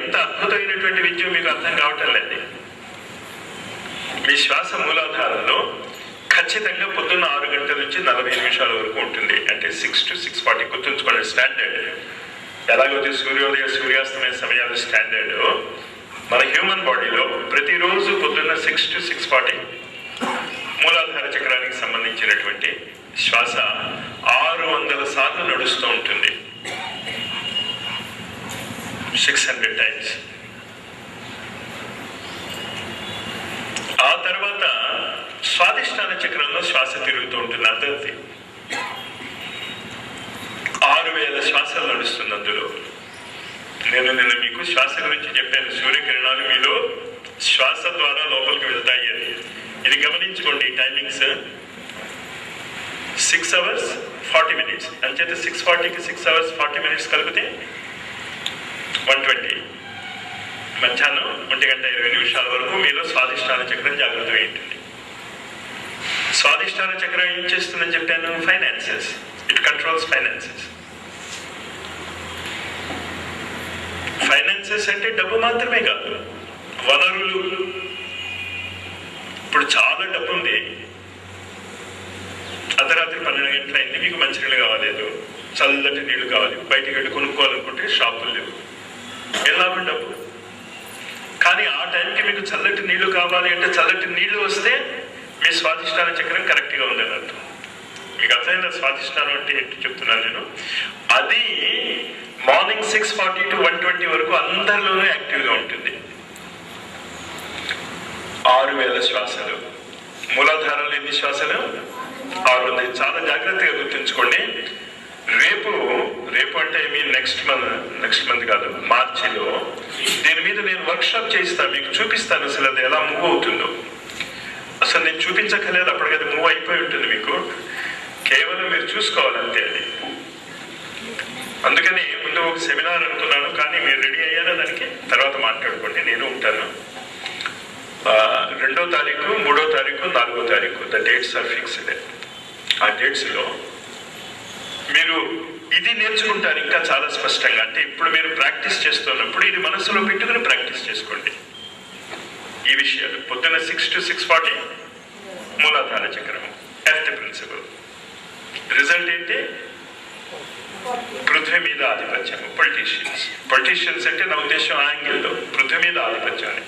ఎంత అద్భుతమైనటువంటి విద్య మీకు అర్థం కావటం లేదు. మీ శ్వాస మూలాధారంలో ఖచ్చితంగా పొద్దున్న ఆరు గంటల నుంచి నలభై నిమిషాల వరకు ఉంటుంది. అంటే సిక్స్ టు సిక్స్ ఫార్టీ గుర్తుంచుకోండి స్టాండర్డ్ ఎలాగైతే సూర్యోదయ సూర్యాస్తమయ సమయాలు స్టాండర్డ్ మన హ్యూమన్ బాడీలో ప్రతిరోజు పొద్దున్న సిక్స్ టు సిక్స్ ఫార్టీ మూలాధార చక్రానికి సంబంధించినటువంటి శ్వాస ఆరు వందల సార్లు నడుస్తూ ఉంటుంది. సిక్స్ హండ్రెడ్ టైమ్స్ ఆ తర్వాత స్వాదిష్టాన చక్రంలో శ్వాస తిరుగుతూ ఉంటుంది. అర్థంతి ఆరు వేల శ్వాసలు నడుస్తుంది అందులో. నేను నిన్న మీకు శ్వాస గురించి చెప్పాను. సూర్యకిరణాలు మీలో శ్వాస ద్వారా లోపలికి వెళ్తాయి అని. ఇది గమనించుకోండి timings six hours forty minutes అంచేత సిక్స్ ఫార్టీకి సిక్స్ అవర్స్ ఫార్టీ మినిట్స్ కలిపితే వన్ ట్వంటీ. మధ్యాహ్నం ఒంటి గంట ఇరవై నిమిషాల వరకు మీలో స్వాదిష్టాన చక్రం జాగ్రత్తగా ఉంటుంది స్వాదిష్టాన చక్రం ఏం చేస్తుందని చెప్పాను? Finances it controls finances finances అంటే డబ్బు మాత్రమే కాదు వనరులు. ఇప్పుడు చాలా డబ్బు ఉంది అర్ధరాత్రి పన్నెండు గంటలైంది అయింది మీకు మంచినీళ్ళు కావాలేదు చల్లటి నీళ్ళు కావాలి బయటికి వెళ్ళి కొనుక్కోవాలనుకుంటే షాపులు లేవు. డబ్బు కానీ ఆ టైంకి మీకు చల్లటి నీళ్ళు కావాలి అంటే చల్లటి నీళ్ళు వస్తే మీ స్వాదిష్టాల చక్రం కరెక్ట్గా ఉందని అర్థం మీకు అర్థమైన స్వాదిష్టాలు అంటే ఏంటి చెప్తున్నాను నేను. అది morning six forty to one twenty వరకు అందరిలోనూ యాక్టివ్గా ఉంటుంది. ఆరు వేల శ్వాసలు. మూలాధారాలు ఎన్ని శ్వాసలు? ఆరు ఉన్నాయి చాలా జాగ్రత్తగా గుర్తుంచుకోండి. రేపు రేపు అంటే మీ నెక్స్ట్ మంత్ నెక్స్ట్ మంత్ కాదు మార్చిలో దీని మీద నేను వర్క్షాప్ చేస్తాను చేయిస్తాను మీకు చూపిస్తాను అసలు అది ఎలా మూవ్ అవుతుందో. అసలు నేను చూపించక్కర్లేదు అప్పటికది మూవ్ అయిపోయి ఉంటుంది మీకు. కేవలం మీరు చూసుకోవాలంతే అది. అందుకని ముందు ఒక సెమినార్ అనుకున్నాను కానీ మీరు రెడీ అయ్యారా దానికి? తర్వాత మాట్లాడుకోండి నేను ఉంటాను. రెండో తారీఖు మూడో తారీఖు నాలుగో తారీఖు ద డేట్స్ ఆర్ ఫిక్స్డ్ ఆ డేట్స్లో మీరు ఇది నేర్చుకుంటారు ఇంకా చాలా స్పష్టంగా. అంటే ఇప్పుడు మీరు ప్రాక్టీస్ చేస్తున్నప్పుడు ఇది మనసులో పెట్టుకుని ప్రాక్టీస్ చేసుకోండి. ఈ విషయాలు. పొద్దున సిక్స్ టు సిక్స్ ఫార్టీ మూలాధార చక్రం. ఎర్త్ ప్రిన్సిపల్ రిజల్ట్ ఏంటి? పృథ్వీ మీద ఆధిపత్యం పొలిటీషియన్స్ పొలిటీషియన్స్ అంటే నా ఉద్దేశం యాంగిల్లో పృథ్వీ మీద ఆధిపత్యం అని.